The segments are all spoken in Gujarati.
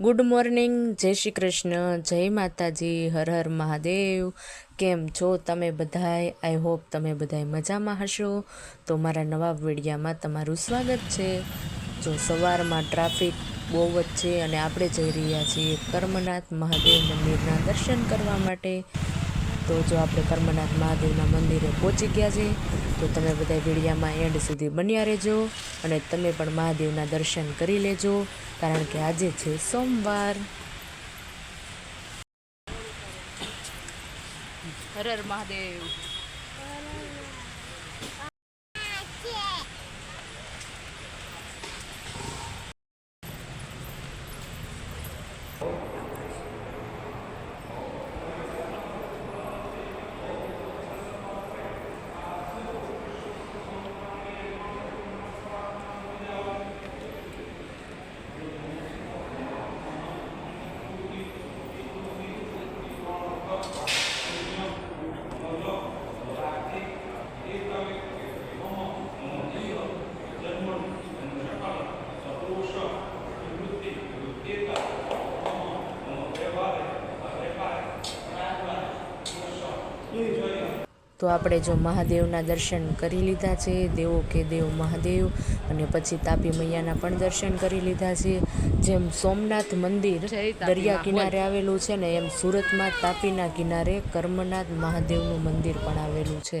ગુડ મોર્નિંગ, જય શ્રી કૃષ્ણ, જય માતાજી, હર હર મહાદેવ. કેમ છો તમે બધાય? આઈ હોપ તમે બધાય મજામાં હશો. તો મારા નવા વિડીયામાં તમારું સ્વાગત છે. જો સવારમાં ટ્રાફિક બહુ જ છે અને આપણે જઈ રહ્યા છીએ કર્મનાથ મહાદેવ મંદિરના દર્શન કરવા માટે. તો જો આપણે કર્મનાથ મહાદેવના મંદિરે પહોંચી ગયા છે તો તમે બધા વિડીયામાં એન્ડ સુધી બન્યા રહેજો અને તમે પણ મહાદેવના દર્શન કરી લેજો, કારણ કે આજે છે સોમવાર. હર મહાદેવ. તો આપણે જો મહાદેવના દર્શન કરી લીધા છે દેવો કે દેવ મહાદેવ અને પછી તાપી મૈયાના પણ દર્શન કરી લીધા છે. જેમ સોમનાથ મંદિર દરિયા કિનારે આવેલું છે ને એમ સુરતમાં તાપીના કિનારે કર્મનાથ મહાદેવનું મંદિર પણ આવેલું છે.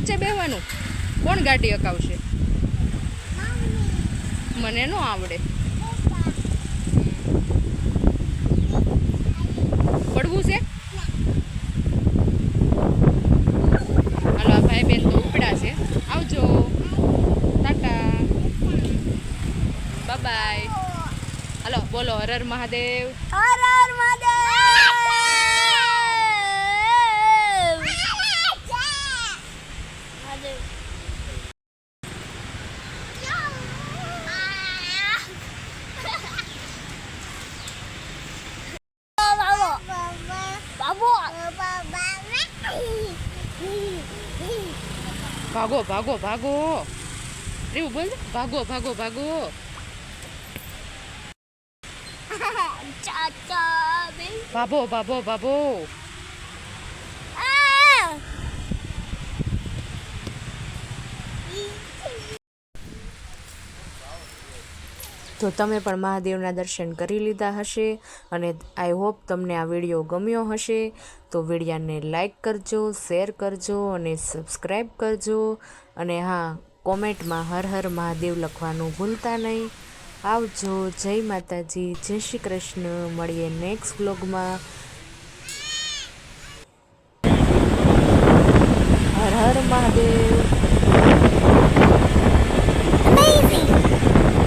વચ્ચે બેહવાનું. કોણ ગાડી અકાવશે મને ન આવડે. પડવું છે? હાલો, આ ભાઈ બેન તો ઉપડા છે. આવજો. ટાટા. બાય હાલો, બોલો હર હર મહાદેવ. 바고 바고 바고 그리고 뭔 바고 바고 바고 바보 바보 바보. તો તમે પણ મહાદેવના દર્શન કરી લીધા હશે અને આઈ હોપ તમને આ વીડિયો ગમ્યો હશે. તો વિડીયાને લાઇક કરજો, શેર કરજો અને સબસ્ક્રાઈબ કરજો. અને હા, કોમેન્ટમાં હર હર મહાદેવ લખવાનું ભૂલતા નહીં. આવજો, જય માતાજી, જય શ્રી કૃષ્ણ. મળીએ નેક્સ્ટ બ્લોગમાં હર હર મહાદેવ.